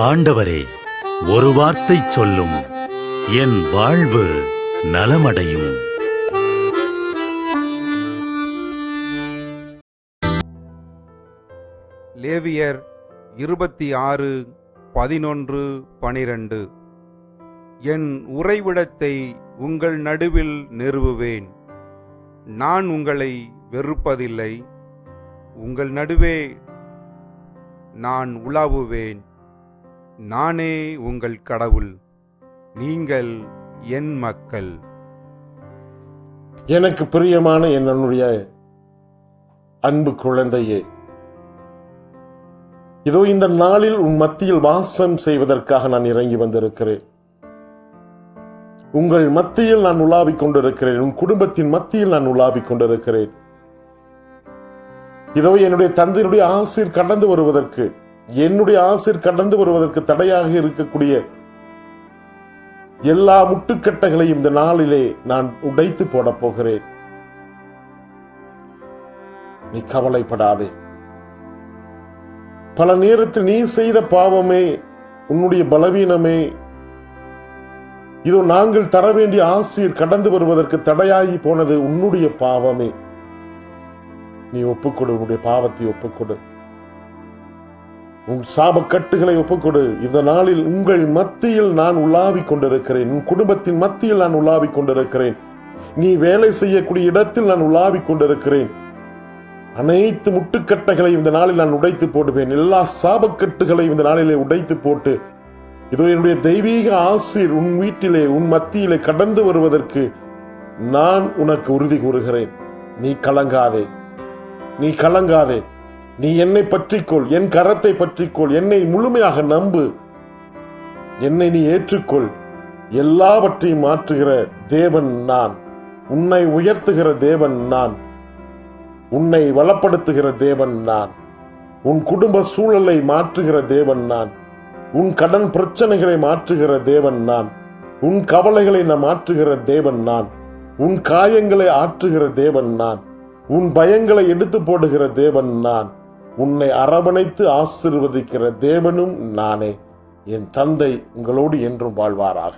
ஆண்டவரே ஒரு வார்த்தை சொல்லும். என் வாழ்வு நலமடையும். லேவியர் இருபத்தி ஆறு பதினொன்று பனிரெண்டு. என் உறைவிடத்தை உங்கள் நடுவில் நிறுவுவேன். நான் உங்களை வெறுப்பதில்லை. உங்கள் நடுவே நான் உலாவுவேன். நானே உங்கள் கடவுள் நீங்கள் என் மக்கள். எனக்கு பிரியமான என்னுடைய அன்பு குழந்தையே இதோ இந்த நாளில் உன் மத்தியில் வாசம் செய்வதற்காக நான் இறங்கி வந்திருக்கிறேன். உங்கள் மத்தியில் நான் உலாவிக் கொண்டிருக்கிறேன். உன் குடும்பத்தின் மத்தியில் நான் உலாவிக் கொண்டிருக்கிறேன். இதோ என்னுடைய தந்தையினுடைய ஆசிர் கடந்து வருவதற்கு என்னுடைய ஆசிர் கடந்து வருவதற்கு தடையாக இருக்கக்கூடிய எல்லா முட்டுக்கட்டைகளையும் இந்த நாளிலே நான் உடைத்து போடப் போகிறேன். நீ கவலைப்படாதே. பல நேரத்தில் நீ செய்த பாவமே உன்னுடைய பலவீனமே இதோ நாங்கள் தர வேண்டிய ஆசிர் கடந்து வருவதற்கு தடையாகி போனது உன்னுடைய பாவமே. நீ ஒப்புக்கொடு உன்னுடைய பாவத்தை ஒப்புக்கொடு. உன் சாபக்கட்டுகளை ஒப்புக்கொடு. இந்த நாளில் உங்கள் மத்தியில் நான் உலாவிக் கொண்டிருக்கிறேன். உன் குடும்பத்தின் மத்தியில் நான் உலாவிக் கொண்டிருக்கிறேன். நீ வேலை செய்யக்கூடிய இடத்தில் நான் உலாவிக் கொண்டிருக்கிறேன். அனைத்து முட்டுக்கட்டைகளை இந்த நாளில் நான் உடைத்து போடுவேன். எல்லா சாபக்கட்டுகளை இந்த நாளிலே உடைத்து போட்டு இதோ என்னுடைய தெய்வீக ஆசிர் உன் வீட்டிலே உன் மத்தியிலே கடந்து வருவதற்கு நான் உனக்கு உறுதி கூறுகிறேன். நீ கலங்காதே. நீ கலங்காதே. நீ என்னை பற்றிக்கொள் என் கரத்தை பற்றிக்கொள் என்னை முழுமையாக நம்பு. என்னை நீ ஏற்றுக்கொள். எல்லாவற்றையும் மாற்றுகிற தேவன் நான். உன்னை உயர்த்துகிற தேவன் நான். உன்னை வளப்படுத்துகிற தேவன் நான். உன் குடும்ப சூழலை மாற்றுகிற தேவன் நான். உன் கடன் பிரச்சனைகளை மாற்றுகிற தேவன் நான். உன் கவலைகளை நான் மாற்றுகிற தேவன் நான். உன் காயங்களை ஆற்றுகிற தேவன் நான். உன் பயங்களை எடுத்து போடுகிற தேவன் நான். உன்னை அரவணைத்து ஆசிர்வதிக்கிற தேவனும் நானே. என் தந்தை உங்களோடு என்றும் வாழ்வாராக.